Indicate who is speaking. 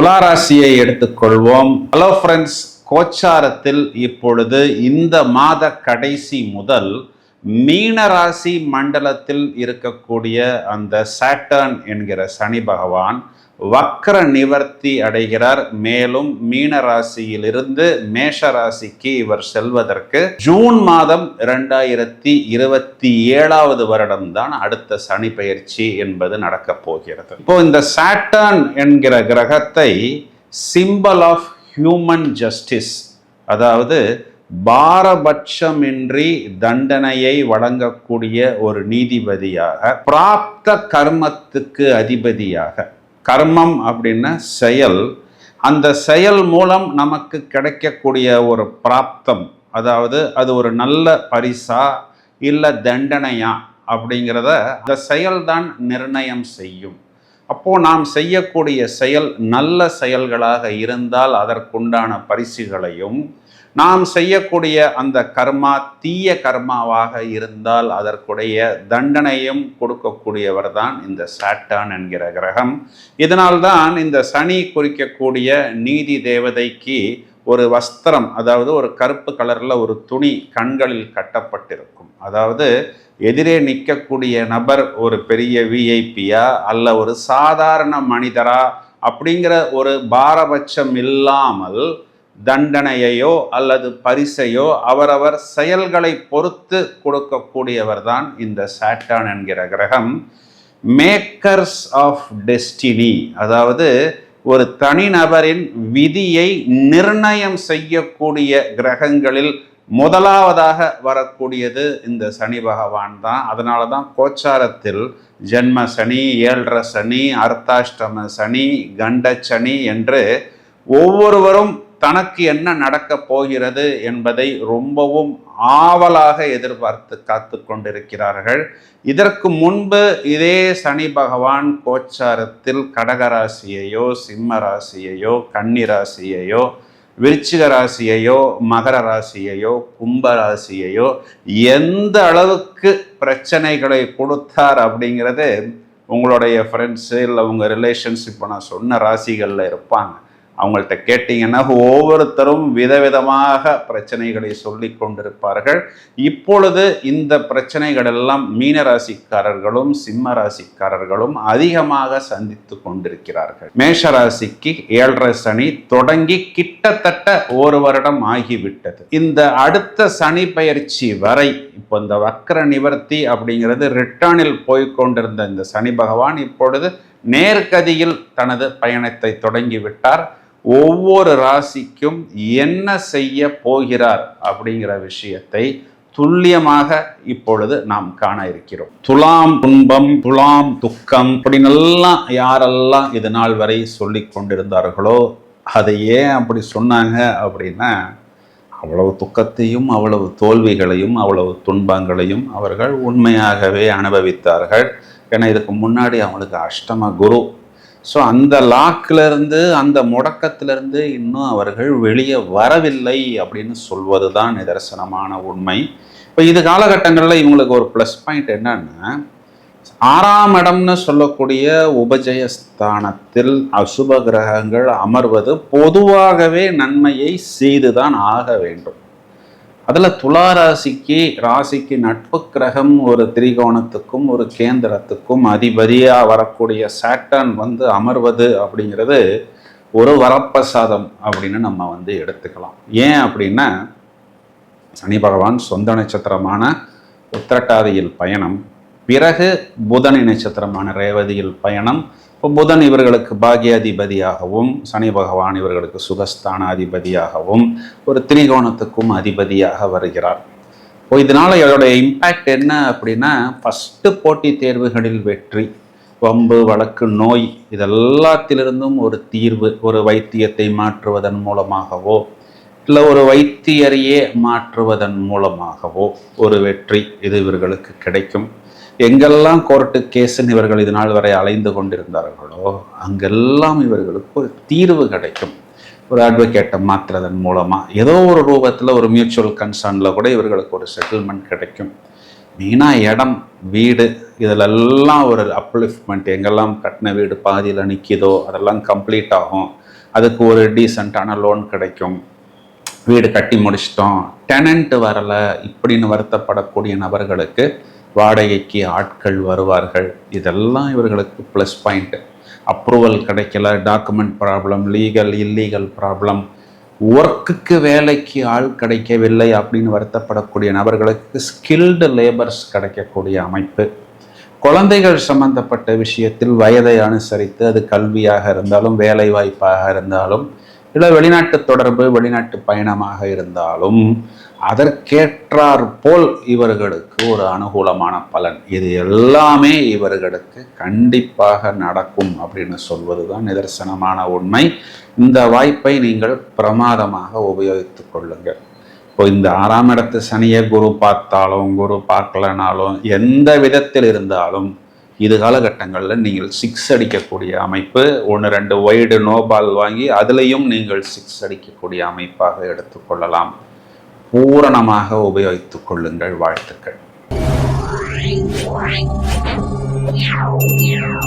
Speaker 1: துளாராசியை எடுத்துக்கொள்வோம். Hello friends கோச்சாரத்தில் இப்பொழுது இந்த மாத கடைசி முதல் மீனராசி மண்டலத்தில் இருக்கக்கூடிய அந்த சாட்டர்ன் என்கிற சனி பகவான் வக்ர நிவர்த்தி அடைகிறார். மேலும் மீன ராசியிலிருந்து மேஷ ராசிக்கு இவர் செல்வதற்கு ஜூன் மாதம் இரண்டாயிரத்தி இருபத்தி ஏழாவது வருடம் தான் அடுத்த சனி பயிற்சி என்பது நடக்கப் போகிறது. இப்போ இந்த சாட்டர்ன் என்கிற கிரகத்தை சிம்பல் ஆஃப் ஹியூமன் ஜஸ்டிஸ் அதாவது பாரபட்சமின்றி தண்டனையை வழங்கக்கூடிய ஒரு நீதிபதியாக பிராப்த கர்மத்துக்கு அதிபதியாக கர்மம் அப்படின்னா செயல் அந்த செயல் மூலம் நமக்கு கிடைக்கக்கூடிய ஒரு பிராப்தம் அதாவது அது ஒரு நல்ல பரிசா இல்லை தண்டனையா அப்படிங்கிறத அந்த செயல்தான் நிர்ணயம் செய்யும். அப்போ நாம் செய்யக்கூடிய செயல் நல்ல செயல்களாக இருந்தால் அதற்குண்டான பரிசுகளையும் நாம் செய்யக்கூடிய அந்த கர்மா தீய கர்மாவாக இருந்தால் அதற்குடைய தண்டனையும் கொடுக்கக்கூடியவர் தான் இந்த சாட்டான் என்கிற கிரகம். இதனால்தான் இந்த சனி குறிக்கக்கூடிய நீதி தேவதைக்கு ஒரு வஸ்திரம் அதாவது ஒரு கருப்பு கலரில் ஒரு துணி கண்களில் கட்டப்பட்டிருக்கும். அதாவது எதிரே நிற்கக்கூடிய நபர் ஒரு பெரிய விஐபியா அல்ல ஒரு சாதாரண மனிதரா அப்படிங்கிற ஒரு பாரபட்சம் இல்லாமல் தண்டனையையோ அல்லது பரிசையோ அவரவர் செயல்களை பொறுத்து கொடுக்கக்கூடியவர் தான் இந்த சாட்டான் என்கிற கிரகம். மேக்கர்ஸ் ஆஃப் டெஸ்டினி அதாவது ஒரு தனிநபரின் விதியை நிர்ணயம் செய்யக்கூடிய கிரகங்களில் முதலாவதாக வரக்கூடியது இந்த சனி பகவான் தான். அதனால தான் கோச்சாரத்தில் ஜென்ம சனி ஏழரை சனி அர்த்தாஷ்டம சனி கண்ட சனி என்று ஒவ்வொருவரும் தனக்கு என்ன நடக்கப் போகிறது என்பதை ரொம்பவும் ஆவலாக எதிர்பார்த்து காத்து கொண்டிருக்கிறார்கள். இதற்கு முன்பு இதே சனி பகவான் கோச்சாரத்தில் கடகராசியையோ சிம்ம ராசியையோ கன்னி ராசியையோ விருச்சிக ராசியையோ மகர ராசியையோ கும்ப ராசியையோ எந்த அளவுக்கு பிரச்சனைகளை கொடுத்தார் அப்படிங்கிறது உங்களுடைய ஃப்ரெண்ட்ஸு இல்லை உங்கள் ரிலேஷன்ஸ் இப்போ நான் சொன்ன ராசிகளில் இருப்பாங்க. அவங்கள்ட்ட கேட்டிங்கன்னா ஒவ்வொருத்தரும் விதவிதமாக பிரச்சனைகளை சொல்லி கொண்டிருப்பார்கள். இப்பொழுது இந்த பிரச்சனைகள் எல்லாம் மீன ராசிக்காரர்களும் சிம்ம ராசிக்காரர்களும் அதிகமாக சந்தித்து கொண்டிருக்கிறார்கள். மேஷ ராசிக்கு ஏழரை சனி தொடங்கி கிட்டத்தட்ட ஒரு வருடம் ஆகிவிட்டது. இந்த அடுத்த சனி பயிற்சி வரை இப்போ இந்த வக்கர நிவர்த்தி அப்படிங்கிறது ரிட்டர்னில் போய்கொண்டிருந்த இந்த சனி பகவான் இப்பொழுது நேர்கதியில் தனது பயணத்தை தொடங்கிவிட்டார் ஒவ்வொரு ராசிக்கும் என்ன செய்ய போகிறார் அப்படிங்கிற விஷயத்தை துல்லியமாக இப்பொழுது நாம் காண இருக்கிறோம். துலாம் துன்பம் துலாம் துக்கம் அப்படின்னெல்லாம் யாரெல்லாம் இது நாள் வரை சொல்லி கொண்டிருந்தார்களோ அதை ஏன் அப்படி சொன்னாங்க அப்படின்னா அவ்வளவு துக்கத்தையும் அவ்வளவு தோல்விகளையும் அவ்வளவு துன்பங்களையும் அவர்கள் உண்மையாகவே அனுபவித்தார்கள். ஏன்னா இதுக்கு முன்னாடி அவங்களுக்கு அஷ்டம குரு ஸோ அந்த லாக்கிலிருந்து அந்த முடக்கத்திலிருந்து இன்னும் அவர்கள் வெளியே வரவில்லை அப்படின்னு சொல்வது தான் நிதர்சனமான உண்மை. இப்போ இது காலகட்டங்களில் இவங்களுக்கு ஒரு ப்ளஸ் பாயிண்ட் என்னன்னா ஆறாம் இடம்னு சொல்லக்கூடிய உபஜயஸ்தானத்தில் அசுப கிரகங்கள் அமர்வது பொதுவாகவே நன்மையை செய்துதான் ஆக வேண்டும். அதில் துலா ராசிக்கு ராசிக்கு நட்பு கிரகம் ஒரு திரிகோணத்துக்கும் ஒரு கேந்திரத்துக்கும் அதிபதியாக வரக்கூடிய சாட்டன் வந்து அமர்வது அப்படிங்கிறது ஒரு வரப்பிரசாதம் அப்படின்னு நம்ம வந்து எடுத்துக்கலாம். ஏன் அப்படின்னா சனி பகவான் சொந்த நட்சத்திரமான உத்திரட்டாதியில் பயணம் பிறகு புதனி நட்சத்திரமான ரேவதியில் பயணம் இப்போ புதன் இவர்களுக்கு பாகியாதிபதியாகவும் சனி பகவான் இவர்களுக்கு சுகஸ்தான அதிபதியாகவும் ஒரு திரிகோணத்துக்கும் அதிபதியாக வருகிறார். இப்போ இதனால் இதோடைய இம்பேக்ட் என்ன அப்படின்னா ஃபஸ்ட்டு போட்டித் தேர்வுகளில் வெற்றி வம்பு வழக்கு நோய் இதெல்லாத்திலிருந்தும் ஒரு தீர்வு ஒரு வைத்தியத்தை மாற்றுவதன் மூலமாகவோ இல்லை ஒரு வைத்தியரையே மாற்றுவதன் மூலமாகவோ ஒரு வெற்றி இது இவர்களுக்கு கிடைக்கும். எங்கெல்லாம் கோர்ட்டு கேஸுன்னு இவர்கள் இது நாள் வரை அலைந்து கொண்டிருந்தார்களோ அங்கெல்லாம் இவர்களுக்கு ஒரு தீர்வு கிடைக்கும். ஒரு அட்வொகேட்டை மாற்றுறதன் மூலமாக ஏதோ ஒரு ரூபத்தில் ஒரு மியூச்சுவல் கன்சர்னில் கூட இவர்களுக்கு ஒரு செட்டில்மெண்ட் கிடைக்கும். மெயினாக இடம் வீடு இதிலெல்லாம் ஒரு அப்லிஃப்ட்மெண்ட் எங்கெல்லாம் கட்டின வீடு பாதியில் நிற்கிதோ அதெல்லாம் கம்ப்ளீட் ஆகும். அதுக்கு ஒரு டீசெண்டான லோன் கிடைக்கும். வீடு கட்டி முடிச்சிட்டோம். டெனண்ட் வரலை இப்படின்னு வருத்தப்படக்கூடிய நபர்களுக்கு வாடகைக்கு ஆட்கள் வருவார்கள். இதெல்லாம் இவர்களுக்கு ப்ளஸ் பாயிண்ட் அப்ரூவல் கிடைக்கல document problem legal illegal problem ஒர்க்குக்கு வேலைக்கு ஆள் கிடைக்கவில்லை அப்படின்னு வருத்தப்படக்கூடிய நபர்களுக்கு ஸ்கில்டு லேபர்ஸ் கிடைக்கக்கூடிய அமைப்பு. குழந்தைகள் சம்பந்தப்பட்ட விஷயத்தில் வயதை அனுசரித்து அது கல்வியாக இருந்தாலும் வேலை வாய்ப்பாக இருந்தாலும் இல்லை வெளிநாட்டு தொடர்பு வெளிநாட்டு பயணமாக இருந்தாலும் அதற்கேற்றார் போல் இவர்களுக்கு ஒரு அனுகூலமான பலன். இது எல்லாமே இவர்களுக்கு கண்டிப்பாக நடக்கும் அப்படின்னு சொல்வது தான் நிதர்சனமான உண்மை. இந்த வாய்ப்பை நீங்கள் பிரமாதமாக உபயோகித்துக் கொள்ளுங்கள். இப்போ இந்த ஆறாம் இடத்து சனியை குரு பார்த்தாலும் குரு பார்க்கலனாலும் எந்த விதத்தில் இருந்தாலும் இது காலகட்டங்களில் நீங்கள் சிக்ஸ் அடிக்கக்கூடிய அமைப்பு ஒன்று ரெண்டு ஒய்டு நோபால் வாங்கி அதுலேயும் நீங்கள் சிக்ஸ் அடிக்கக்கூடிய அமைப்பாக எடுத்துக்கொள்ளலாம் பூரணமாக உபயோகித்துக் கொள்ளுங்கள் வாழ்த்துக்கள்.